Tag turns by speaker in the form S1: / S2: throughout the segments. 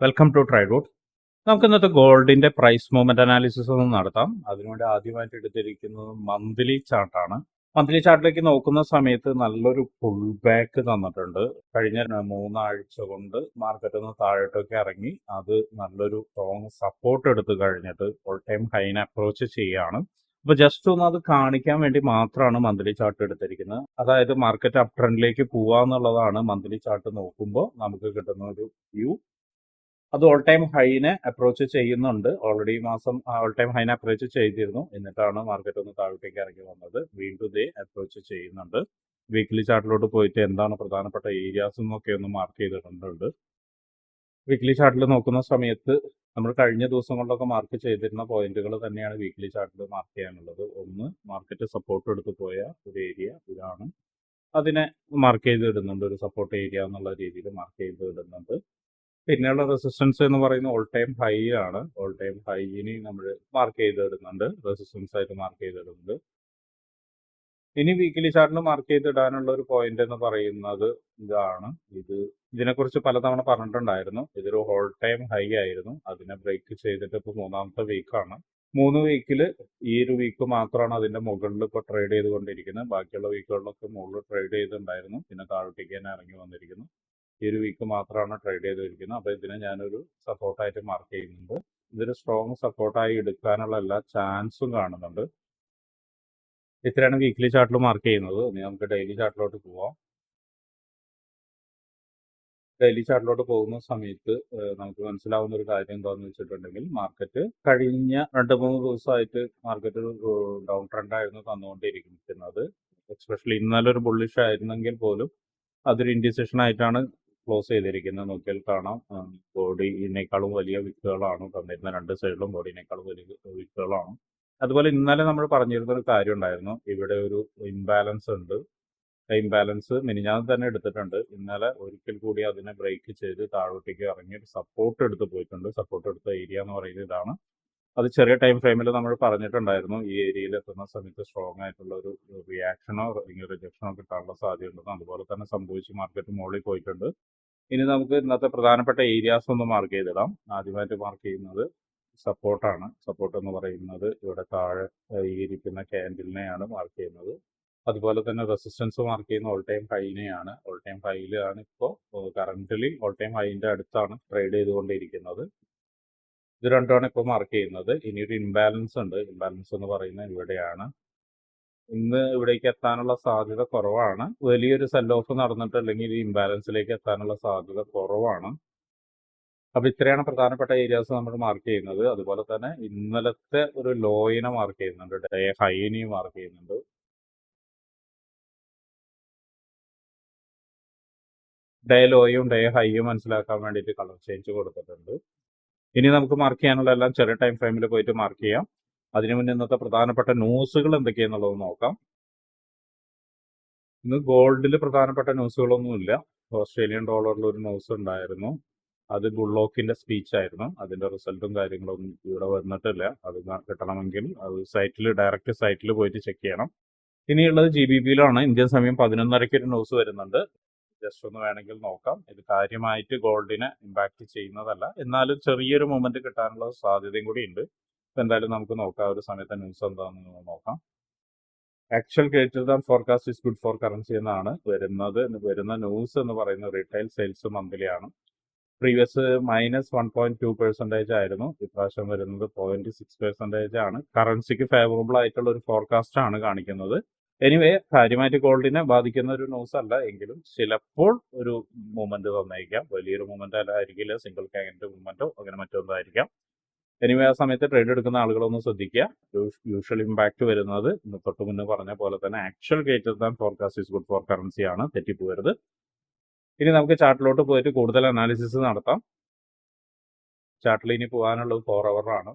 S1: Welcome to try ട്രൈഡോട്ട് നമുക്ക് ഇന്നത്തെ ഗോൾഡിന്റെ പ്രൈസ് മൂവ്മെന്റ് അനാലിസിസ് ഒന്ന് നടത്താം. അതിനുവേണ്ടി ആദ്യമായിട്ട് എടുത്തിരിക്കുന്നത് മന്ത്ലി ചാർട്ടാണ് മന്ത്ലി ചാർട്ടിലേക്ക് നോക്കുന്ന സമയത്ത് നല്ലൊരു പുൾ ബാക്ക് തന്നിട്ടുണ്ട്. കഴിഞ്ഞ മൂന്നാഴ്ച കൊണ്ട് മാർക്കറ്റ് ഒന്ന് താഴോട്ടൊക്കെ ഇറങ്ങി. അത് നല്ലൊരു സ്ട്രോങ് സപ്പോർട്ട് എടുത്ത് കഴിഞ്ഞിട്ട് ഓൾ ടൈം ഹൈനെ അപ്രോച്ച് ചെയ്യാണ്. അപ്പൊ ജസ്റ്റ് ഒന്ന് അത് കാണിക്കാൻ വേണ്ടി മാത്രമാണ് മന്ത്ലി ചാർട്ട് എടുത്തിരിക്കുന്നത്. അതായത് മാർക്കറ്റ് അപ് ട്രെൻഡിലേക്ക് പോവാന്നുള്ളതാണ് മന്ത്ലി ചാർട്ട് നോക്കുമ്പോൾ നമുക്ക് കിട്ടുന്ന ഒരു വ്യൂ അത് ഓൾ ടൈം ഹൈനെ അപ്രോച്ച് ചെയ്യുന്നുണ്ട്. ഓൾറെഡി മാസം ഓൾ ടൈം ഹൈനെ അപ്രോച്ച് ചെയ്തിരുന്നു. എന്നിട്ടാണ് മാർക്കറ്റ് ഒന്ന് താഴോട്ടേക്ക് ഇറങ്ങി വന്നത്. വീണ്ടും ഇതേ അപ്രോച്ച് ചെയ്യുന്നുണ്ട്. വീക്ക്ലി ചാർട്ടിലോട്ട് പോയിട്ട് എന്താണ് പ്രധാനപ്പെട്ട ഏരിയാസ് എന്നൊക്കെ ഒന്ന് മാർക്ക് ചെയ്തിട്ടുണ്ട്. വീക്ക്ലി ചാർട്ടിൽ നോക്കുന്ന സമയത്ത് നമ്മൾ കഴിഞ്ഞ ദിവസങ്ങളിലൊക്കെ മാർക്ക് ചെയ്തിരുന്ന പോയിന്റുകൾ തന്നെയാണ് വീക്ക്ലി ചാർട്ടിൽ മാർക്ക് ചെയ്യാനുള്ളത്. ഒന്ന് മാർക്കറ്റ് സപ്പോർട്ട് എടുത്തു പോയ ഒരു ഏരിയ ഇതാണ്. അതിനെ മാർക്ക് ചെയ്ത് ഇടുന്നുണ്ട് ഒരു സപ്പോർട്ട് ഏരിയ എന്നുള്ള രീതിയിൽ മാർക്ക് ചെയ്ത് ഇടുന്നുണ്ട് പിന്നെയുള്ള റെസിസ്റ്റൻസ് എന്ന് പറയുന്നത് ഓൾ ടൈം ഹൈ ആണ്. ഓൾ ടൈം ഹൈയിന് നമ്മൾ മാർക്ക് ചെയ്തിടുന്നുണ്ട്. റെസിസ്റ്റൻസ് ആയിട്ട് മാർക്ക് ചെയ്തിടുന്നുണ്ട്. ഇനി വീക്കിലി ചാർട്ടിൽ മാർക്ക് ചെയ്തിടാനുള്ള ഒരു പോയിന്റ് എന്ന് പറയുന്നത് ഇതാണ്. ഇത് ഇതിനെക്കുറിച്ച് പലതവണ പറഞ്ഞിട്ടുണ്ടായിരുന്നു. ഇതൊരു ഹോൾ ടൈം ഹൈ ആയിരുന്നു. അതിനെ ബ്രേക്ക് ചെയ്തിട്ട് ഇപ്പോൾ മൂന്നാമത്തെ വീക്കാണ് മൂന്ന് വീക്കിൽ ഈ ഒരു വീക്ക് മാത്രമാണ് അതിന്റെ മുകളിൽ ഇപ്പോൾ ട്രേഡ് ചെയ്തുകൊണ്ടിരിക്കുന്നത്. ബാക്കിയുള്ള വീക്കുകളിലൊക്കെ മുകളിൽ ട്രേഡ് ചെയ്തിട്ടുണ്ടായിരുന്നു. പിന്നെ താഴോട്ടേക്ക് തന്നെ ഇറങ്ങി വന്നിരിക്കുന്നു. ഈ ഒരു വീക്ക് മാത്രമാണ് ട്രേഡ് ചെയ്തിരിക്കുന്നത് അപ്പോൾ ഇതിനെ ഞാനൊരു സപ്പോർട്ടായിട്ട് മാർക്ക് ചെയ്യുന്നുണ്ട്. ഇതൊരു സ്ട്രോങ് സപ്പോർട്ടായി എടുക്കാനുള്ള എല്ലാ ചാൻസും കാണുന്നുണ്ട്. ഇത്രയാണ് വീക്ക്ലി ചാർട്ടിൽ മാർക്ക് ചെയ്യുന്നത്. ഇനി നമുക്ക് ഡെയിലി ചാർട്ടിലോട്ട് പോവാം. ഡെയിലി ചാർട്ടിലോട്ട് പോകുന്ന സമയത്ത് നമുക്ക് മനസ്സിലാവുന്ന ഒരു കാര്യം എന്താണെന്ന് വെച്ചിട്ടുണ്ടെങ്കിൽ മാർക്കറ്റ് കഴിഞ്ഞ രണ്ട് മൂന്ന് ദിവസമായിട്ട് മാർക്കറ്റ് ഡൗൺ ട്രെൻഡായിരുന്നു തന്നുകൊണ്ടിരിക്കുന്നത്. എക്സ്പെഷ്യലി ഇന്നലെ ഒരു ബുള്ളിഷ് ആയിരുന്നെങ്കിൽ പോലും അതൊരു ഇൻഡിസിഷൻ ആയിട്ടാണ് ക്ലോസ് ചെയ്തിരിക്കുന്നത് നോക്കിയാൽ കാണാം. ബോഡിനേക്കാളും വലിയ വിക്കുകളാണ് തന്നിരുന്ന രണ്ട് സൈഡിലും ബോഡിനേക്കാളും വലിയ വിക്കുകളാണ് അതുപോലെ ഇന്നലെ നമ്മൾ പറഞ്ഞിരുന്ന ഒരു കാര്യം ഉണ്ടായിരുന്നു. ഇവിടെ ഒരു ഇംബാലൻസ് ഉണ്ട്. ഇംബാലൻസ് മിനിഞ്ഞാന്ന് തന്നെ എടുത്തിട്ടുണ്ട്. ഇന്നലെ ഒരിക്കൽ കൂടി അതിനെ ബ്രേക്ക് ചെയ്ത് താഴോട്ടേക്ക് ഇറങ്ങി ഒരു സപ്പോർട്ട് എടുത്ത് പോയിട്ടുണ്ട്. സപ്പോർട്ട് എടുത്ത ഏരിയ എന്ന് പറയുന്നത് ഇതാണ്. അത് ചെറിയ ടൈം ഫ്രെയിമിൽ നമ്മൾ പറഞ്ഞിട്ടുണ്ടായിരുന്നു. ഈ ഏരിയയിൽ എത്തുന്ന സമയത്ത് സ്ട്രോങ് ആയിട്ടുള്ള ഒരു റിയാക്ഷനോ അല്ലെങ്കിൽ റിജക്ഷനോ കിട്ടാനുള്ള സാധ്യതയുണ്ടെന്ന്. അതുപോലെ തന്നെ സംഭവിച്ച് മാർക്കറ്റ് മുകളിൽ പോയിട്ടുണ്ട്. ഇനി നമുക്ക് ഇന്നത്തെ പ്രധാനപ്പെട്ട ഏരിയാസ് ഒന്ന് മാർക്ക് ചെയ്തിടാം. ആദ്യമായിട്ട് മാർക്ക് ചെയ്യുന്നത് സപ്പോർട്ടാണ് സപ്പോർട്ട് എന്ന് പറയുന്നത് ഇവിടെ താഴെ ഈരിക്കുന്ന ക്യാൻഡിലിനെയാണ് മാർക്ക് ചെയ്യുന്നത്. അതുപോലെ തന്നെ റെസിസ്റ്റൻസ് മാർക്ക് ചെയ്യുന്ന ഓൾ ടൈം ഹൈനെയാണ് ഓൾ ടൈം ഹൈയിലാണ് ഇപ്പോൾ കറന്റ്ലി ഓൾ ടൈം ഹൈന്റെ അടുത്താണ് ട്രേഡ് ചെയ്തുകൊണ്ടിരിക്കുന്നത്. ഇത് രണ്ടുമാണ് ഇപ്പോൾ മാർക്ക് ചെയ്യുന്നത്. ഇനിയൊരു ഇംബാലൻസ് ഉണ്ട്. ഇംബാലൻസ് എന്ന് പറയുന്നത് ഇവിടെയാണ്. ഇന്ന് ഇവിടേക്ക് എത്താനുള്ള സാധ്യത കുറവാണ്. വലിയൊരു സെൽ ഓഫ് നടന്നിട്ട് അല്ലെങ്കിൽ ഈ ഇംബാലൻസിലേക്ക് എത്താനുള്ള സാധ്യത കുറവാണ്. അപ്പൊ ഇത്രയാണ് പ്രധാനപ്പെട്ട ഏരിയാസ് നമ്മൾ മാർക്ക് ചെയ്യുന്നത്. അതുപോലെ തന്നെ ഇന്നലത്തെ ഒരു ലോയിനെ മാർക്ക് ചെയ്യുന്നുണ്ട്. ഡേ ഹൈനെയും മാർക്ക് ചെയ്യുന്നുണ്ട്. ഡേ ലോയും ഡേ ഹൈയും മനസ്സിലാക്കാൻ വേണ്ടിയിട്ട് കളർ ചേഞ്ച് കൊടുത്തിട്ടുണ്ട്. ഇനി നമുക്ക് മാർക്ക് ചെയ്യാനുള്ള എല്ലാം ചെറിയ ടൈം ഫ്രെയിമിൽ പോയിട്ട് മാർക്ക് ചെയ്യാം. അതിനു മുന്നേ ഇന്നത്തെ പ്രധാനപ്പെട്ട ന്യൂസുകൾ എന്തൊക്കെയാണെന്നുള്ളത് നോക്കാം. ഇന്ന് ഗോൾഡിൽ പ്രധാനപ്പെട്ട ന്യൂസുകളൊന്നുമില്ല. ഓസ്ട്രേലിയൻ ഡോളറിൽ ഒരു ന്യൂസ് ഉണ്ടായിരുന്നു. അത് ബുള്ളോക്കിന്റെ സ്പീച്ച് ആയിരുന്നു. അതിന്റെ റിസൾട്ടും കാര്യങ്ങളൊന്നും ഇവിടെ വന്നിട്ടില്ല. അത് കിട്ടണമെങ്കിൽ അത് സൈറ്റിൽ ഡയറക്റ്റ് സൈറ്റിൽ പോയിട്ട് ചെക്ക് ചെയ്യണം. ഇനിയുള്ളത് ജി ബി പിയിലാണ് ഇന്ത്യൻ സമയം പതിനൊന്നരയ്ക്ക് ഒരു ന്യൂസ് വരുന്നുണ്ട്. ജസ്റ്റ് ഒന്ന് വേണമെങ്കിൽ നോക്കാം. ഇത് കാര്യമായിട്ട് ഗോൾഡിനെ ഇമ്പാക്ട് ചെയ്യുന്നതല്ല. എന്നാലും ചെറിയൊരു മൊമെന്റ് കിട്ടാനുള്ള സാധ്യതയും കൂടി ഉണ്ട്. എന്തായാലും നമുക്ക് നോക്കാം ഒരു സമയത്തെ ന്യൂസ് എന്താണെന്ന് നോക്കാം. Actual greater than forecast is good for currency എന്നാണ് വരുന്നത്. വരുന്ന ന്യൂസ് എന്ന് പറയുന്നത് റീറ്റെയിൽ സെയിൽസ് മന്ത്ലി ആണ്. Previous minus one point two percentage ആയിരുന്നു. ഇപ്രാവശ്യം വരുന്നത് പോയിന്റ് സിക്സ് പെർസെന്റേജ് ആണ്. കറൻസിക്ക് ഫേവറബിൾ ആയിട്ടുള്ള ഒരു ഫോർകാസ്റ്റ് ആണ് കാണിക്കുന്നത്. എനിവേ കാര്യമായിട്ട് ഗോൾഡിനെ ബാധിക്കുന്ന ഒരു ന്യൂസ് അല്ല. എങ്കിലും ചിലപ്പോൾ ഒരു മൂവ്മെന്റ് തന്നേക്കാം വലിയൊരു മൂവ്മെന്റ് അല്ലായിരിക്കില്ല സിംഗിൾ ക്യാൻഡ് മൂവ്മെന്റോ അങ്ങനെ മറ്റൊന്നോ ആയിരിക്കാം. എനിവേ ആ സമയത്ത് ട്രേഡ് എടുക്കുന്ന ആളുകളൊന്നും ശ്രദ്ധിക്കുക. യൂഷ്വൽ ഇമ്പാക്ട് വരുന്നത് തൊട്ട് മുന്നേ പറഞ്ഞ പോലെ തന്നെ actual greater than forecast is good for currency ആണ്. തെറ്റിപ്പോകരുത് ഇനി നമുക്ക് ചാർട്ടിലോട്ട് പോയിട്ട് കൂടുതൽ അനാലിസിസ് നടത്താം. ചാർട്ടിൽ ഇനി പോകാനുള്ളത് ഫോർ അവറാണ്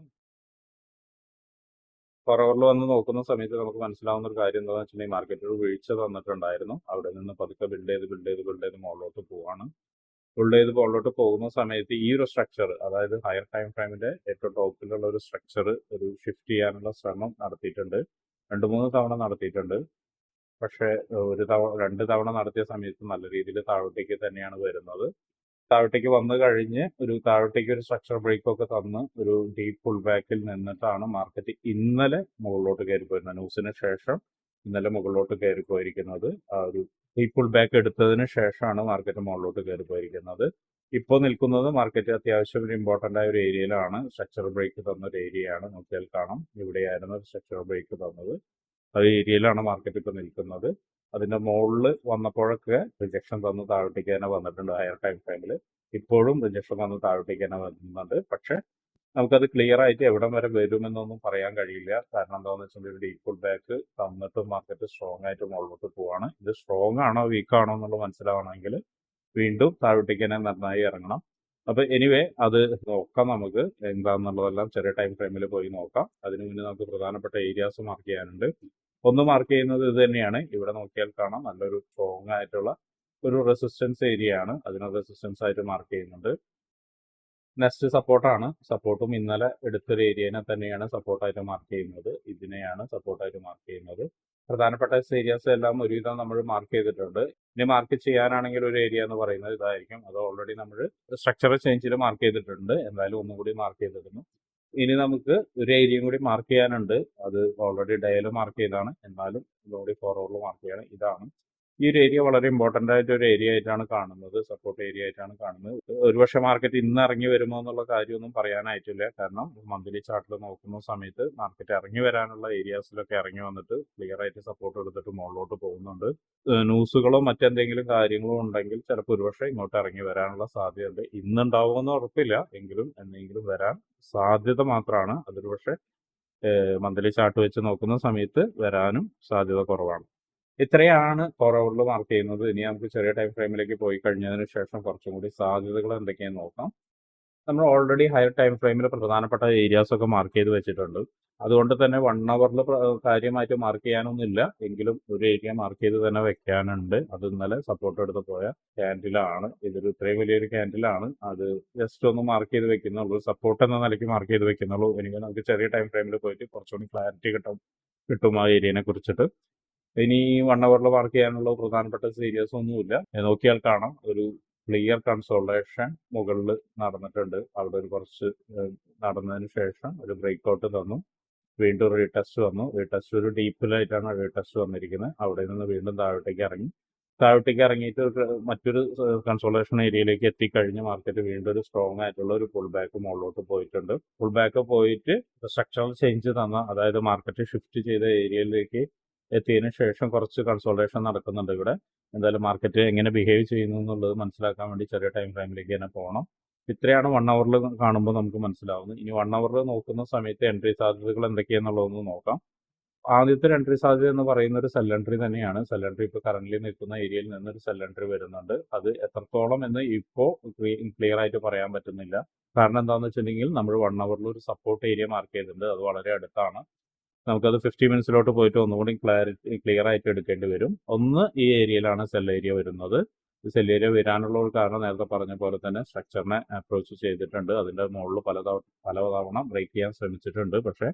S1: ഫോർ അവറിൽ വന്ന് നോക്കുന്ന സമയത്ത് നമുക്ക് മനസ്സിലാവുന്ന ഒരു കാര്യം എന്താണെന്ന് വെച്ചിട്ടുണ്ടെങ്കിൽ മാർക്കറ്റിൽ വീഴ്ച തന്നിട്ടുണ്ടായിരുന്നു. അവിടെ നിന്ന് പതുക്കെ ബിൽഡ് ചെയ്ത് ബിൽഡ് ചെയ്ത് ബിൽഡ് ചെയ്ത് മുകളിലോട്ട് പോവാണ്. ചെയ്ത് മുകളിലോട്ട് പോകുന്ന സമയത്ത് ഈ ഒരു സ്ട്രക്ചർ അതായത് ഹയർ ടൈം ഫ്രെയിമിന്റെ ഏറ്റവും ടോപ്പിലുള്ള ഒരു സ്ട്രക്ചർ ഒരു ഷിഫ്റ്റ് ചെയ്യാനുള്ള ശ്രമം നടത്തിയിട്ടുണ്ട്. രണ്ട് മൂന്ന് തവണ നടത്തിയിട്ടുണ്ട്. പക്ഷേ ഒരു തവണ രണ്ട് തവണ നടത്തിയ സമയത്ത് നല്ല രീതിയിൽ താഴോട്ടേക്ക് തന്നെയാണ് വരുന്നത്. താഴോട്ടേക്ക് വന്നു കഴിഞ്ഞ് ഒരു താഴോട്ടേക്ക് ഒരു സ്ട്രക്ചർ ബ്രേക്ക് ഒക്കെ തന്ന് ഒരു ഡീപ്പ് ഫുൾ ബാക്കിൽ നിന്നിട്ടാണ് മാർക്കറ്റ് ഇന്നലെ മുകളിലോട്ട് കയറി പോയിരുന്നത് ന്യൂസിന് ശേഷം ഇന്നലെ മുകളിലോട്ട് കയറി പോയിരിക്കുന്നത് ആ ഒരു ഈ പുൾ ബാക്ക് എടുത്തതിന് ശേഷമാണ് മാർക്കറ്റ് മുകളിലോട്ട് കയറി പോയിരിക്കുന്നത് ഇപ്പോൾ നിൽക്കുന്നത് മാർക്കറ്റ് അത്യാവശ്യം ഒരു ഇമ്പോർട്ടന്റ് ആയ ഒരു ഏരിയയിലാണ് സ്ട്രക്ചർ ബ്രേക്ക് തന്ന ഒരു ഏരിയയാണ് നോക്കിയാൽ കാണാം. ഇവിടെയായിരുന്നു സ്ട്രക്ചർ ബ്രേക്ക് തന്നത്. ആ ഏരിയയിലാണ് മാർക്കറ്റ് ഇപ്പോൾ നിൽക്കുന്നത്. അതിന്റെ മുകളിൽ വന്നപ്പോഴൊക്കെ റിജക്ഷൻ തന്ന് താഴോട്ടേക്ക് തന്നെ വന്നിട്ടുണ്ട്. ഹയർ ടൈം ഫ്രെയിമിൽ ഇപ്പോഴും റിജക്ഷൻ വന്ന് താഴോട്ടേക്ക് തന്നെ വരുന്നുണ്ട് പക്ഷെ നമുക്കത് ക്ലിയർ ആയിട്ട് എവിടം വരെ വരുമെന്നൊന്നും പറയാൻ കഴിയില്ല. കാരണം എന്താണെന്ന് വെച്ചിട്ടുണ്ടെങ്കിൽ ഒരു ഡീപ്പ് ബാക്ക് തന്നിട്ട് മാർക്കറ്റ് സ്ട്രോങ് ആയിട്ട് മുകളിലോട്ട് പോവാണ്. ഇത് സ്ട്രോങ് ആണോ വീക്ക് ആണോ എന്നുള്ളത് മനസ്സിലാവണമെങ്കിൽ വീണ്ടും താഴോട്ടേക്ക് തന്നെ നന്നായി ഇറങ്ങണം. അപ്പൊ എനിവേ അത് നോക്കാം നമുക്ക്. എന്താണെന്നുള്ളതെല്ലാം ചെറിയ ടൈം ഫ്രെയിമിൽ പോയി നോക്കാം. അതിനു മുന്നേ നമുക്ക് പ്രധാനപ്പെട്ട ഏരിയാസ് മാർക്ക് ചെയ്യാനുണ്ട്. ഒന്ന് മാർക്ക് ചെയ്യുന്നത് ഇത് തന്നെയാണ്. ഇവിടെ നോക്കിയാൽ കാണാം നല്ലൊരു സ്ട്രോങ് ആയിട്ടുള്ള ഒരു റെസിസ്റ്റൻസ് ഏരിയ ആണ്. അതിന് റെസിസ്റ്റൻസ് ആയിട്ട് മാർക്ക് ചെയ്യുന്നുണ്ട്. നെക്സ്റ്റ് സപ്പോർട്ടാണ്. സപ്പോർട്ടും ഇന്നലെ എടുത്തൊരു ഏരിയനെ തന്നെയാണ് സപ്പോർട്ടായിട്ട് മാർക്ക് ചെയ്യുന്നത്. ഇതിനെയാണ് സപ്പോർട്ടായിട്ട് മാർക്ക് ചെയ്യുന്നത്. പ്രധാനപ്പെട്ട ഏരിയാസ് എല്ലാം ഒരുവിധം നമ്മൾ മാർക്ക് ചെയ്തിട്ടുണ്ട്. ഇനി മാർക്ക് ചെയ്യാനാണെങ്കിൽ ഒരു ഏരിയ എന്ന് പറയുന്നത് ഇതായിരിക്കും. അത് ഓൾറെഡി നമ്മൾ സ്ട്രക്ചർ ചേഞ്ചിൽ മാർക്ക് ചെയ്തിട്ടുണ്ട്. എന്തായാലും ഒന്നും കൂടി മാർക്ക് ചെയ്തിരുന്നു. ഇനി നമുക്ക് ഒരു ഏരിയയും കൂടി മാർക്ക് ചെയ്യാനുണ്ട്. അത് ഓൾറെഡി ഡയൽ മാർക്ക് ചെയ്താണ് എന്നാലും ഇതോടെ ഫോർവേഡിൽ മാർക്ക് ചെയ്യണം. ഇതാണ് ഈ ഒരു ഏരിയ വളരെ ഇമ്പോർട്ടന്റ് ആയിട്ട് ഒരു ഏരിയ ആയിട്ടാണ് കാണുന്നത്. സപ്പോർട്ട് ഏരിയ ആയിട്ടാണ് കാണുന്നത്. ഒരുപക്ഷെ മാർക്കറ്റ് ഇന്ന് ഇറങ്ങി വരുമോ എന്നുള്ള കാര്യമൊന്നും പറയാനായിട്ടില്ല. കാരണം മന്ത്ലി ചാർട്ടിൽ നോക്കുന്ന സമയത്ത് മാർക്കറ്റ് ഇറങ്ങി വരാനുള്ള ഏരിയാസിലൊക്കെ ഇറങ്ങി വന്നിട്ട് ക്ലിയർ ആയിട്ട് സപ്പോർട്ട് എടുത്തിട്ട് മുകളിലോട്ട് പോകുന്നുണ്ട്. ന്യൂസുകളോ മറ്റെന്തെങ്കിലും കാര്യങ്ങളോ ഉണ്ടെങ്കിൽ ചിലപ്പോൾ ഒരുപക്ഷെ ഇങ്ങോട്ട് ഇറങ്ങി വരാനുള്ള സാധ്യതയുണ്ട്. ഇന്നുണ്ടാവുമെന്ന് ഉറപ്പില്ല. എങ്കിലും എന്തെങ്കിലും വരാൻ സാധ്യത മാത്രമാണ് അതൊരു പക്ഷേ മന്ത്ലി ചാർട്ട് വെച്ച് നോക്കുന്ന സമയത്ത് വരാനും സാധ്യത കുറവാണ്. ഇത്രയാണ് കുറവുകൾ മാർക്ക് ചെയ്യുന്നത്. ഇനി നമുക്ക് ചെറിയ ടൈം ഫ്രെയിമിലേക്ക് പോയി കഴിഞ്ഞതിന് ശേഷം കുറച്ചും കൂടി സാധ്യതകൾ എന്തൊക്കെയാണെന്ന് നോക്കാം. നമ്മൾ ഓൾറെഡി ഹയർ ടൈം ഫ്രെയിമിൽ പ്രധാനപ്പെട്ട ഏരിയാസ് ഒക്കെ മാർക്ക് ചെയ്ത് വെച്ചിട്ടുണ്ട്. അതുകൊണ്ട് തന്നെ വൺ അവറിൽ കാര്യമായിട്ട് മാർക്ക് ചെയ്യാനൊന്നുമില്ല. എങ്കിലും ഒരു ഏരിയ മാർക്ക് ചെയ്ത് തന്നെ വെക്കാനുണ്ട്. അത് ഇന്നലെ സപ്പോർട്ട് എടുത്ത് പോയ ക്യാൻഡിലാണ് ഇതൊരു ഇത്രയും വലിയൊരു ക്യാൻഡിലാണ് അത് ജസ്റ്റ് ഒന്ന് മാർക്ക് ചെയ്ത് വെക്കുന്നുള്ളൂ. സപ്പോർട്ട് എന്ന നിലയ്ക്ക് മാർക്ക് ചെയ്ത് വെക്കുന്നുള്ളൂ. എനിക്ക് നമുക്ക് ചെറിയ ടൈം ഫ്രെയിമിൽ പോയിട്ട് കുറച്ചുകൂടി ക്ലാരിറ്റി കിട്ടും കിട്ടും ആ ഏരിയനെ കുറിച്ചിട്ട്. ഇനി വൺ അവറിൽ വർക്ക് ചെയ്യാനുള്ള പ്രധാനപ്പെട്ട സീരിയസ് ഒന്നുമില്ല. നോക്കിയാൽ കാണാം. ഒരു ക്ലിയർ കൺസോളേഷൻ മുകളിൽ നടന്നിട്ടുണ്ട്. അവിടെ ഒരു കുറച്ച് നടന്നതിന് ശേഷം ഒരു ബ്രേക്ക് ഔട്ട് തന്നു. വീണ്ടും റീടെസ്റ്റ് വന്നു. റീടെസ്റ്റ് ഒരു ഡീപ്പിലായിട്ടാണ് റീടെസ്റ്റ് വന്നിരിക്കുന്നത്. അവിടെ നിന്ന് വീണ്ടും താഴോട്ടേക്ക് ഇറങ്ങി. താഴോട്ടേക്ക് ഇറങ്ങിയിട്ട് മറ്റൊരു കൺസോളേഷൻ ഏരിയയിലേക്ക് എത്തിക്കഴിഞ്ഞ് മാർക്കറ്റ് വീണ്ടും ഒരു സ്ട്രോങ് ആയിട്ടുള്ള ഒരു പുൾ ബാക്ക് മുകളിലോട്ട് പോയിട്ടുണ്ട്. പുൾ ബാക്ക് പോയിട്ട് സ്ട്രക്ചറൽ ചേഞ്ച് തന്ന അതായത് മാർക്കറ്റ് ഷിഫ്റ്റ് ചെയ്ത ഏരിയയിലേക്ക് എത്തിയതിനു ശേഷം കുറച്ച് കൺസോൾട്ടേഷൻ നടക്കുന്നുണ്ട് ഇവിടെ. എന്തായാലും മാർക്കറ്റ് എങ്ങനെ ബിഹേവ് ചെയ്യുന്നു എന്നുള്ളത് മനസ്സിലാക്കാൻ വേണ്ടി ചെറിയ ടൈം ഫ്രെയിമിലേക്ക് തന്നെ പോകണം ഇത്രയാണ് വൺ അവറിൽ കാണുമ്പോൾ നമുക്ക് മനസ്സിലാവുന്നത്. ഇനി വൺ അവറിൽ നോക്കുന്ന സമയത്ത് എൻട്രി സാധ്യതകൾ എന്തൊക്കെയാണെന്നുള്ളതൊന്ന് നോക്കാം. ആദ്യത്തെ ഒരു എൻട്രി സാധ്യത എന്ന് പറയുന്ന ഒരു സെല്ലൻട്രി തന്നെയാണ്. സെല്ലൻട്രി ഇപ്പോൾ കറന്റ് നിൽക്കുന്ന ഏരിയയിൽ നിന്ന് ഒരു സെല്ലൻട്രി വരുന്നുണ്ട്. അത് എത്രത്തോളം എന്ന് ഇപ്പോൾ ക്ലിയർ ആയിട്ട് പറയാൻ പറ്റുന്നില്ല. കാരണം എന്താണെന്ന് വെച്ചിട്ടുണ്ടെങ്കിൽ നമ്മൾ വൺ അവറിൽ ഒരു സപ്പോർട്ട് ഏരിയ മാർക്ക് ചെയ്തിട്ടുണ്ട്. അത് വളരെ അടുത്താണ്. നമുക്കത് ഫിഫ്റ്റി മിനിറ്റ്സിലോട്ട് പോയിട്ട് ഒന്നുകൂടി ക്ലാരിറ്റി ക്ലിയർ ആയിട്ട് എടുക്കേണ്ടി വരും. ഒന്ന് ഈ ഏരിയയിലാണ് സെൽ ഏരിയ വരുന്നത്. സെൽ ഏരിയ വരാനുള്ള ഒരു കാരണം നേരത്തെ പറഞ്ഞ പോലെ തന്നെ സ്ട്രക്ചറിനെ അപ്രോച്ച് ചെയ്തിട്ടുണ്ട്. അതിന്റെ മുകളിൽ പല തവണ ബ്രേക്ക് ചെയ്യാൻ ശ്രമിച്ചിട്ടുണ്ട്. പക്ഷേ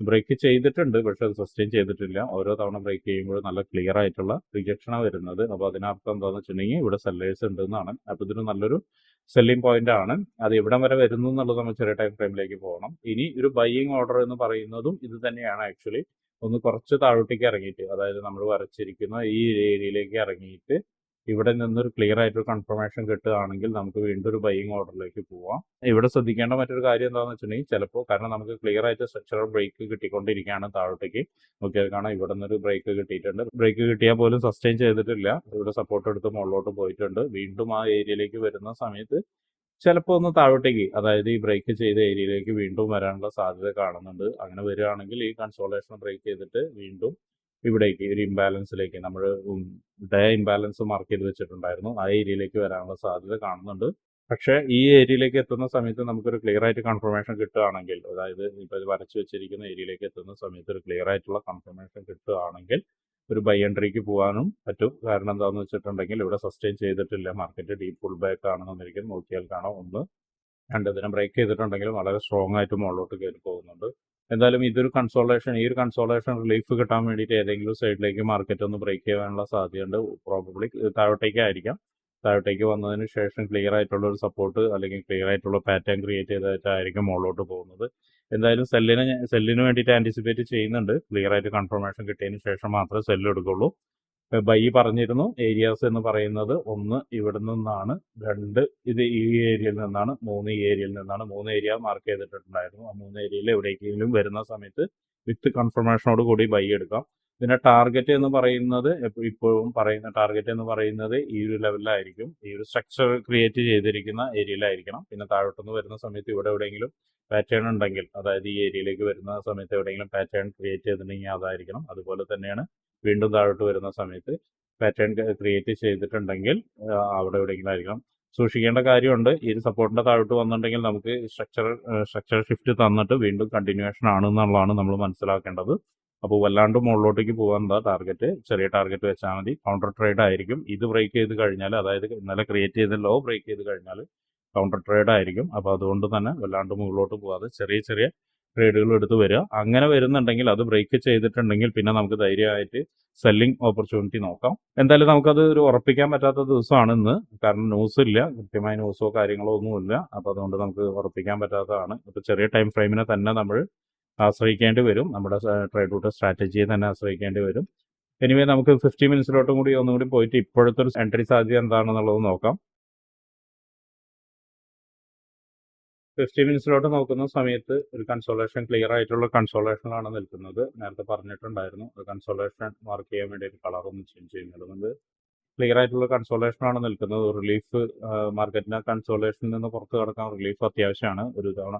S1: ബ്രേക്ക് ചെയ്തിട്ടുണ്ട്. പക്ഷെ അത് സസ്റ്റെയിൻ ചെയ്തിട്ടില്ല. ഓരോ തവണ ബ്രേക്ക് ചെയ്യുമ്പോൾ നല്ല ക്ലിയർ ആയിട്ടുള്ള റിജക്ഷനാണ് വരുന്നത്. അപ്പോൾ അതിനർത്ഥം എന്താണെന്ന് വെച്ചിട്ടുണ്ടെങ്കിൽ ഇവിടെ സെല്ലേഴ്സ് ഉണ്ട് എന്നാണ്. അപ്പോൾ ഇതൊരു നല്ലൊരു സെല്ലിംഗ് പോയിന്റ് ആണ്. അത് എവിടം വരെ വരുന്നു എന്നുള്ളത് നമ്മൾ ചെറിയ ടൈം ഫ്രെയിമിലേക്ക് പോകണം. ഇനി ഒരു ബൈയിങ് ഓർഡർ എന്ന് പറയുന്നതും ഇത് തന്നെയാണ് ആക്ച്വലി ഒന്ന് കുറച്ച് താഴോട്ടേക്ക് ഇറങ്ങിയിട്ട് അതായത് നമ്മൾ വരച്ചിരിക്കുന്ന ഈ ഏരിയയിലേക്ക് ഇറങ്ങിയിട്ട് ഇവിടെ നിന്നൊരു ക്ലിയർ ആയിട്ടൊരു കൺഫർമേഷൻ കിട്ടുകയാണെങ്കിൽ നമുക്ക് വീണ്ടും ഒരു ബൈയിങ് ഓർഡറിലേക്ക് പോവാം. ഇവിടെ ശ്രദ്ധിക്കേണ്ട മറ്റൊരു കാര്യം എന്താണെന്ന് വെച്ചിട്ടുണ്ടെങ്കിൽ ചിലപ്പോൾ കാരണം നമുക്ക് ക്ലിയർ ആയിട്ട് സ്ട്രക്ചറൽ ബ്രേക്ക് കിട്ടിക്കൊണ്ടിരിക്കുകയാണ് താഴോട്ടേക്ക്. നോക്കിയാൽ കാണാം ഇവിടെ നിന്നൊരു ബ്രേക്ക് കിട്ടിയിട്ടുണ്ട്. ബ്രേക്ക് കിട്ടിയാൽ പോലും സസ്റ്റെയിൻ ചെയ്തിട്ടില്ല. ഇവിടെ സപ്പോർട്ട് എടുത്ത് മുകളിലോട്ട് പോയിട്ടുണ്ട്. വീണ്ടും ആ ഏരിയയിലേക്ക് വരുന്ന സമയത്ത് ചിലപ്പോൾ ഒന്ന് താഴോട്ടേക്ക് അതായത് ഈ ബ്രേക്ക് ചെയ്ത ഏരിയയിലേക്ക് വീണ്ടും വരാനുള്ള സാധ്യത കാണുന്നുണ്ട്. അങ്ങനെ വരികയാണെങ്കിൽ ഈ കൺസോളേഷൻ ബ്രേക്ക് ചെയ്തിട്ട് വീണ്ടും ഇവിടേക്ക് ഒരു ഇംബാലൻസിലേക്ക് നമ്മൾ ഡേ ഇംബാലൻസ് മാർക്ക് ചെയ്ത് വെച്ചിട്ടുണ്ടായിരുന്നു. ആ ഏരിയയിലേക്ക് വരാനുള്ള സാധ്യത കാണുന്നുണ്ട്. പക്ഷേ ഈ ഏരിയയിലേക്ക് എത്തുന്ന സമയത്ത് നമുക്കൊരു ക്ലിയർ ആയിട്ട് കൺഫർമേഷൻ കിട്ടുകയാണെങ്കിൽ അതായത് ഇപ്പോൾ ഇത് വരച്ചു വെച്ചിരിക്കുന്ന ഏരിയയിലേക്ക് എത്തുന്ന സമയത്ത് ഒരു ക്ലിയർ ആയിട്ടുള്ള കൺഫർമേഷൻ കിട്ടുകയാണെങ്കിൽ ഒരു ബൈ എൻട്രിക്ക് പോകാനും പറ്റും. കാരണം എന്താണെന്ന് വെച്ചിട്ടുണ്ടെങ്കിൽ ഇവിടെ സസ്റ്റെയിൻ ചെയ്തിട്ടില്ല. മാർക്കറ്റ് ഡീപ്പ് ഫുൾ ബാക്ക് ആണെന്നുണ്ടെങ്കിൽ നോക്കിയാൽ കാണാം ഒന്ന്. രണ്ട് ദിനം ബ്രേക്ക് ചെയ്തിട്ടുണ്ടെങ്കിലും വളരെ സ്ട്രോങ് ആയിട്ട് മുകളിലോട്ട് കയറി പോകുന്നുണ്ട്. എന്തായാലും ഇതൊരു കൺസോളേഷൻ ഈ ഒരു കൺസോളേഷൻ റിലീഫ് കിട്ടാൻ വേണ്ടിയിട്ട് ഏതെങ്കിലും സൈഡിലേക്ക് മാർക്കറ്റ് ഒന്ന് ബ്രേക്ക് ചെയ്യാനുള്ള സാധ്യതയുണ്ട്. പ്രോബബ്ലി താഴോട്ടേക്ക് ആയിരിക്കാം. താഴോട്ടേക്ക് വന്നതിന് ശേഷം ക്ലിയർ ആയിട്ടുള്ള ഒരു സപ്പോർട്ട് അല്ലെങ്കിൽ ക്ലിയർ ആയിട്ടുള്ള പാറ്റേൺ ക്രിയേറ്റ് ചെയ്തിട്ടായിരിക്കും മുകളിലോട്ട് പോകുന്നത്. എന്തായാലും സെല്ലിന് സെല്ലിന് വേണ്ടിയിട്ട് ആന്റിസിപ്പേറ്റ് ചെയ്യുന്നുണ്ട്. ക്ലിയർ ആയിട്ട് കൺഫർമേഷൻ കിട്ടിയതിന് ശേഷം മാത്രമേ സെല്ല് എടുക്കുള്ളൂ. ബൈ പറഞ്ഞിരുന്നു. ഏരിയാസ് എന്ന് പറയുന്നത് ഒന്ന് ഇവിടെ നിന്നാണ് രണ്ട് ഇത് ഈ ഏരിയയിൽ നിന്നാണ് മൂന്ന് ഈ ഏരിയയിൽ നിന്നാണ്. മൂന്ന് ഏരിയ മാർക്ക് ചെയ്തിട്ടുണ്ടായിരുന്നു. ആ മൂന്ന് ഏരിയയിൽ എവിടേക്കെങ്കിലും വരുന്ന സമയത്ത് വിത്ത് കൺഫർമേഷനോട് കൂടി ബൈ എടുക്കാം. പിന്നെ ടാർഗറ്റ് എന്ന് പറയുന്നത് ഇപ്പോഴും പറയുന്ന ടാർഗറ്റ് എന്ന് പറയുന്നത് ഈ ഒരു ലെവലിലായിരിക്കും ഈ ഒരു സ്ട്രക്ചർ ക്രിയേറ്റ് ചെയ്തിരിക്കുന്ന ഏരിയയിലായിരിക്കണം. പിന്നെ താഴോട്ടൊന്ന് വരുന്ന സമയത്ത് ഇവിടെ എവിടെയെങ്കിലും പാറ്റേൺ ഉണ്ടെങ്കിൽ അതായത് ഈ ഏരിയയിലേക്ക് വരുന്ന സമയത്ത് എവിടെയെങ്കിലും പാറ്റേൺ ക്രിയേറ്റ് ചെയ്തിട്ടുണ്ടെങ്കിൽ അതായിരിക്കണം. അതുപോലെ തന്നെയാണ് വീണ്ടും താഴോട്ട് വരുന്ന സമയത്ത് പാറ്റേൺ ക്രിയേറ്റ് ചെയ്തിട്ടുണ്ടെങ്കിൽ അവിടെ എവിടെയെങ്കിലും ആയിരിക്കണം സൂക്ഷിക്കേണ്ട കാര്യമുണ്ട്. ഈ സപ്പോർട്ടിന്റെ താഴോട്ട് വന്നിട്ടുണ്ടെങ്കിൽ നമുക്ക് സ്ട്രക്ചർ സ്ട്രക്ചർ ഷിഫ്റ്റ് തന്നിട്ട് വീണ്ടും കണ്ടിന്യൂഷൻ ആണ് എന്നുള്ളതാണ് നമ്മൾ മനസ്സിലാക്കേണ്ടത്. അപ്പോൾ വല്ലാണ്ട് മുകളിലോട്ടേക്ക് എന്താ? ടാർഗറ്റ് ചെറിയ ടാർഗറ്റ് വെച്ചാൽ മതി. കൗണ്ടർ ട്രേഡ് ആയിരിക്കും. ഇത് ബ്രേക്ക് ചെയ്ത് കഴിഞ്ഞാൽ അതായത് ഇന്നലെ ക്രിയേറ്റ് ചെയ്ത ലോ ബ്രേക്ക് ചെയ്ത് കഴിഞ്ഞാൽ കൗണ്ടർ ട്രേഡ് ആയിരിക്കും. അപ്പോൾ അതുകൊണ്ട് തന്നെ വല്ലാണ്ട് മുകളിലോട്ട് പോകാതെ ചെറിയ ചെറിയ ട്രേഡുകൾ എടുത്ത് വരിക. അങ്ങനെ വരുന്നുണ്ടെങ്കിൽ അത് ബ്രേക്ക് ചെയ്തിട്ടുണ്ടെങ്കിൽ പിന്നെ നമുക്ക് ധൈര്യമായിട്ട് സെല്ലിംഗ് ഓപ്പർച്യൂണിറ്റി നോക്കാം. എന്തായാലും നമുക്കത് ഒരു ഉറപ്പിക്കാൻ പറ്റാത്ത ദിവസമാണ് ഇന്ന്. കാരണം ന്യൂസ് ഇല്ല. കൃത്യമായ ന്യൂസോ കാര്യങ്ങളോ ഒന്നുമില്ല അപ്പോൾ അതുകൊണ്ട് നമുക്ക് ഉറപ്പിക്കാൻ പറ്റാത്തതാണ്. ഇപ്പോൾ ചെറിയ ടൈം ഫ്രെയിമിനെ തന്നെ നമ്മൾ ആശ്രയിക്കേണ്ടി വരും. നമ്മുടെ ട്രേഡ് റൂട്ട് സ്ട്രാറ്റജിയെ തന്നെ ആശ്രയിക്കേണ്ടി വരും. എനിവേ നമുക്ക് ഫിഫ്റ്റി മിനിറ്റ്സിലോട്ടും കൂടി ഒന്നും കൂടി പോയിട്ട് ഇപ്പോഴത്തെ ഒരു എൻട്രി സാധ്യത എന്താണെന്നുള്ളത് നോക്കാം. ഫിഫ്റ്റി മിനിറ്റ്സിലോട്ട് നോക്കുന്ന സമയത്ത് ഒരു കൺസോളേഷൻ ക്ലിയർ ആയിട്ടുള്ള കൺസോളേഷനിലാണ് നിൽക്കുന്നത്. നേരത്തെ പറഞ്ഞിട്ടുണ്ടായിരുന്നു. ഒരു കൺസോളേഷൻ മാർക്ക് ചെയ്യാൻ വേണ്ടി ഒരു കളർ ഒന്ന് ചേഞ്ച് ചെയ്യുന്നുണ്ട് ക്ലിയർ ആയിട്ടുള്ള കൺസോളേഷനാണ് നിൽക്കുന്നത്. റിലീഫ് മാർക്കറ്റിന്റെ കൺസോളേഷനിൽ നിന്ന് പുറത്ത് കടക്കാൻ റിലീഫ് അത്യാവശ്യമാണ്. ഒരു തവണ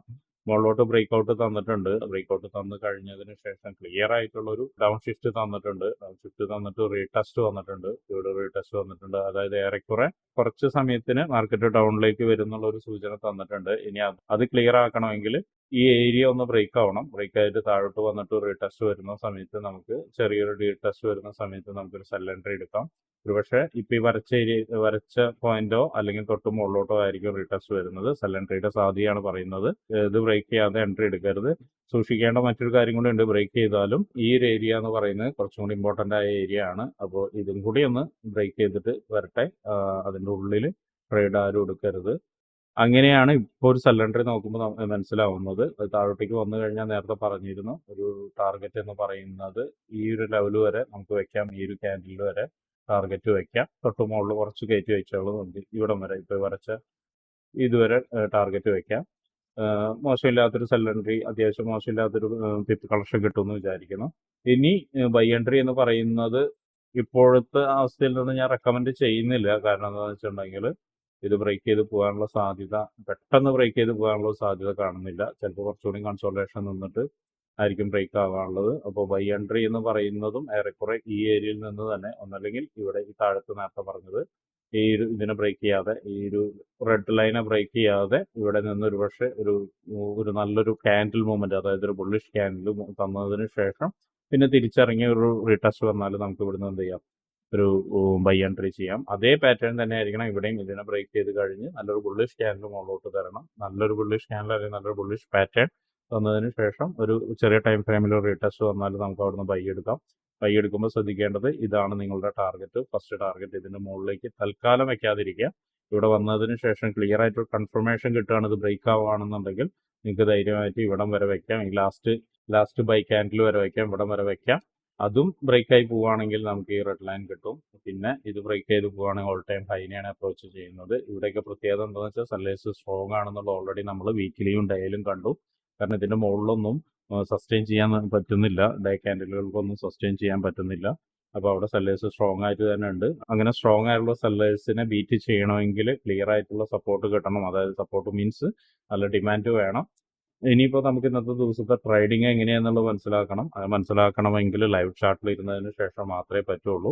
S1: മുകളിലോട്ട് ബ്രേക്ക് ഔട്ട് തന്നിട്ടുണ്ട്. ബ്രേക്ക് ഔട്ട് തന്നു കഴിഞ്ഞതിന് ശേഷം ക്ലിയർ ആയിട്ടുള്ള ഒരു ഡൗൺ ഷിഫ്റ്റ് തന്നിട്ടുണ്ട്. ഡൗൺ ഷിഫ്റ്റ് തന്നിട്ട് റീടെസ്റ്റ് വന്നിട്ടുണ്ട്. ഇവിടെ റീടെസ്റ്റ് വന്നിട്ടുണ്ട്. അതായത് ഏറെക്കുറെ കുറച്ച് സമയത്തിന് മാർക്കറ്റ് ഡൗണിലേക്ക് വരുന്നുള്ള ഒരു സൂചന തന്നിട്ടുണ്ട്. ഇനി അത് അത് ക്ലിയർ ആക്കണമെങ്കിൽ ഈ ഏരിയ ഒന്ന് ബ്രേക്ക് ആവണം ബ്രേക്ക് ആയിട്ട് താഴോട്ട് വന്നിട്ട് ഒരു ടെസ്റ്റ് വരുന്ന സമയത്ത് നമുക്ക് ചെറിയൊരു ഡി ടെസ്റ്റ് വരുന്ന സമയത്ത് നമുക്കൊരു എൻട്രി എടുക്കാം. ഒരുപക്ഷെ ഇപ്പൊ ഈ വരച്ച ഏരിയ വരച്ച പോയിന്റോ അല്ലെങ്കിൽ തൊട്ട് മുകളിലോട്ടോ ആയിരിക്കും റീടെസ്റ്റ് വരുന്നത്. സെൽ എൻട്രിയുടെ സാധ്യതയാണ് പറയുന്നത്. ഇത് ബ്രേക്ക് ചെയ്യാതെ എൻട്രി എടുക്കരുത്. സൂക്ഷിക്കേണ്ട മറ്റൊരു കാര്യം കൂടി ഉണ്ട്. ബ്രേക്ക് ചെയ്താലും ഈ ഒരു ഏരിയ എന്ന് പറയുന്നത് കുറച്ചും കൂടി ഇമ്പോർട്ടന്റ് ആയ ഏരിയ ആണ്. അപ്പോൾ ഇതും കൂടി ഒന്ന് ബ്രേക്ക് ചെയ്തിട്ട് വരട്ടെ. അതിന്റെ ഉള്ളിൽ ട്രേഡ് ആരും എടുക്കരുത്. അങ്ങനെയാണ് ഇപ്പോൾ ഒരു സിലിണ്ടർ നോക്കുമ്പോൾ മനസ്സിലാവുന്നത്. താഴോട്ടേക്ക് വന്നു കഴിഞ്ഞാൽ നേരത്തെ പറഞ്ഞിരുന്നു ഒരു ടാർഗറ്റ് എന്ന് പറയുന്നത് ഈ ഒരു ലെവൽ വരെ നമുക്ക് വെക്കാം ഈ ഒരു ക്യാൻഡിൽ വരെ ടാർഗറ്റ് വെക്കാം. തൊട്ട് മുകളിൽ കുറച്ച് കയറ്റി വെച്ചോളൂ നമുക്ക് ഇവിടം വരെ ഇപ്പോൾ വരച്ച ഇതുവരെ ടാർഗറ്റ് വെക്കാം. മോശമില്ലാത്തൊരു സെല്ലൻട്രി അത്യാവശ്യം മോശമില്ലാത്തൊരു പിപ്പ് കളക്ഷൻ കിട്ടുമെന്ന് വിചാരിക്കുന്നു. ഇനി ബൈ എൻട്രി എന്ന് പറയുന്നത് ഇപ്പോഴത്തെ അവസ്ഥയിൽ നിന്ന് ഞാൻ റെക്കമെൻഡ് ചെയ്യുന്നില്ല. കാരണം എന്താണെന്ന് വെച്ചിട്ടുണ്ടെങ്കിൽ ഇത് ബ്രേക്ക് ചെയ്ത് പോകാനുള്ള സാധ്യത പെട്ടെന്ന് ബ്രേക്ക് ചെയ്ത് പോകാനുള്ള സാധ്യത കാണുന്നില്ല. ചിലപ്പോൾ കുറച്ചുകൂടി കൺസോൾട്ടേഷൻ നിന്നിട്ട് ആയിരിക്കും ബ്രേക്ക് ആവാനുള്ളത്. അപ്പോൾ ബൈ എൻട്രി എന്ന് പറയുന്നതും ഏറെക്കുറെ ഈ ഏരിയയിൽ നിന്ന് തന്നെ ഒന്നല്ലെങ്കിൽ ഇവിടെ ഈ താഴത്ത് നേരത്തെ പറഞ്ഞത് ഈ ഒരു ഇതിനെ ബ്രേക്ക് ചെയ്യാതെ ഈ ഒരു റെഡ് ലൈനെ ബ്രേക്ക് ചെയ്യാതെ ഇവിടെ നിന്ന് ഒരു പക്ഷേ ഒരു ഒരു നല്ലൊരു ക്യാൻഡിൽ മൂവ്മെന്റ് അതായത് ഒരു ബുള്ളിഷ് ക്യാൻഡിൽ തന്നതിന് ശേഷം പിന്നെ തിരിച്ചിറങ്ങിയ ഒരു റീടെസ്റ്റ് വന്നാൽ നമുക്ക് ഇവിടുന്ന് എന്ത് ചെയ്യാം? ഒരു ബൈ എൻട്രി ചെയ്യാം. അതേ പാറ്റേൺ തന്നെ ആയിരിക്കണം ഇവിടെയും ഇതിനെ ബ്രേക്ക് ചെയ്ത് കഴിഞ്ഞ് നല്ലൊരു ബുള്ളിഷ് ക്യാൻഡിൽ മുകളിലോട്ട് തരണം. നല്ലൊരു ബുള്ളിഷ് ക്യാൻഡിൽ അല്ലെങ്കിൽ നല്ലൊരു ബുള്ളിഷ് പാറ്റേൺ തന്നതിന് ശേഷം ഒരു ചെറിയ ടൈം ഫ്രെയിമിൽ റീടെസ്റ്റ് വന്നാൽ നമുക്ക് അവിടുന്ന് ബൈ എടുക്കാം. ബൈ എടുക്കുമ്പോൾ ശ്രദ്ധിക്കേണ്ടത് ഇതാണ് നിങ്ങളുടെ ടാർഗറ്റ് ഫസ്റ്റ് ടാർഗറ്റ് ഇതിന്റെ മുകളിലേക്ക് തൽക്കാലം വെക്കാതിരിക്കുക ഇവിടെ വന്നതിന് ശേഷം ക്ലിയർ ആയിട്ട് കൺഫർമേഷൻ കിട്ടുകയാണ് ഇത് ബ്രേക്ക് ആവുകയാണെന്നുണ്ടെങ്കിൽ നിങ്ങൾക്ക് ധൈര്യമായിട്ട് ഇവിടം വരെ വെക്കാം ഈ ലാസ്റ്റ് ലാസ്റ്റ് ബൈ ക്യാൻഡിൽ വരെ വെക്കാം ഇവിടം വരെ വെക്കാം അതും ബ്രേക്ക് ആയി പോവുകയാണെങ്കിൽ നമുക്ക് ഈ റെഡ് ലൈൻ കിട്ടും. പിന്നെ ഇത് ബ്രേക്ക് ചെയ്ത് പോവുകയാണെങ്കിൽ ഓൾ ടൈം ഹൈനെയാണ് അപ്രോച്ച് ചെയ്യുന്നത്. ഇവിടെയൊക്കെ പ്രത്യേകത എന്താണെന്ന് വെച്ചാൽ സൺലൈസ് സ്ട്രോങ് ആണെന്നുള്ള ഓൾറെഡി നമ്മൾ വീക്കിലിയും ഡേയിലും കണ്ടു. കാരണം ഇതിന്റെ മുകളിലൊന്നും സസ്റ്റെയിൻ ചെയ്യാൻ പറ്റുന്നില്ല. ഡേ ക്യാൻഡിലുകൾക്കൊന്നും സസ്റ്റെയിൻ ചെയ്യാൻ പറ്റുന്നില്ല. അപ്പോൾ അവിടെ സെല്ലേഴ്സ് സ്ട്രോങ് ആയിട്ട് തന്നെ ഉണ്ട്. അങ്ങനെ സ്ട്രോങ് ആയിട്ടുള്ള സെല്ലേഴ്സിനെ ബീറ്റ് ചെയ്യണമെങ്കിൽ ക്ലിയർ ആയിട്ടുള്ള സപ്പോർട്ട് കിട്ടണം. അതായത് സപ്പോർട്ട് മീൻസ് നല്ല ഡിമാൻഡ് വേണം. ഇനിയിപ്പോൾ നമുക്ക് ഇന്നത്തെ ദിവസത്തെ ട്രേഡിങ് എങ്ങനെയാണെന്നുള്ളത് മനസ്സിലാക്കണം. അത് മനസ്സിലാക്കണമെങ്കിൽ ലൈവ് ചാർട്ടിൽ ഇരുന്നതിന് ശേഷം മാത്രമേ പറ്റുള്ളൂ.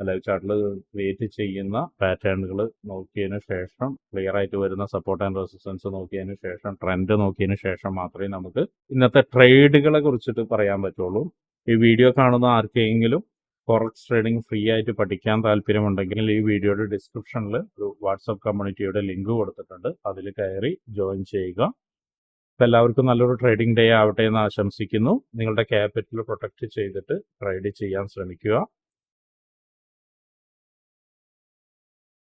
S1: ലൈവ് ചാർട്ടിൽ ക്രിയേറ്റ് ചെയ്യുന്ന പാറ്റേണുകൾ നോക്കിയതിന് ശേഷം ക്ലിയർ ആയിട്ട് വരുന്ന സപ്പോർട്ട് ആൻഡ് റെസിസ്റ്റൻസ് നോക്കിയതിന് ശേഷം ട്രെൻഡ് നോക്കിയതിന് ശേഷം മാത്രമേ നമുക്ക് ഇന്നത്തെ ട്രേഡുകളെ കുറിച്ചിട്ട് പറയാൻ പറ്റുള്ളൂ. ഈ വീഡിയോ കാണുന്ന ആർക്കെങ്കിലും ഫോറക്സ് ട്രേഡിംഗ് ഫ്രീ ആയിട്ട് പഠിക്കാൻ താല്പര്യമുണ്ടെങ്കിൽ ഈ വീഡിയോയുടെ ഡിസ്ക്രിപ്ഷനിൽ ഒരു വാട്സപ്പ് കമ്മ്യൂണിറ്റിയുടെ ലിങ്ക് കൊടുത്തിട്ടുണ്ട്. അതിൽ കയറി ജോയിൻ ചെയ്യുക. എല്ലാവർക്കും നല്ലൊരു ട്രേഡിംഗ് ഡേ ആവട്ടെ എന്ന് ആശംസിക്കുന്നു. നിങ്ങളുടെ ക്യാപിറ്റൽ പ്രൊട്ടക്റ്റ് ചെയ്തിട്ട് ട്രേഡ് ചെയ്യാൻ ശ്രമിക്കുക.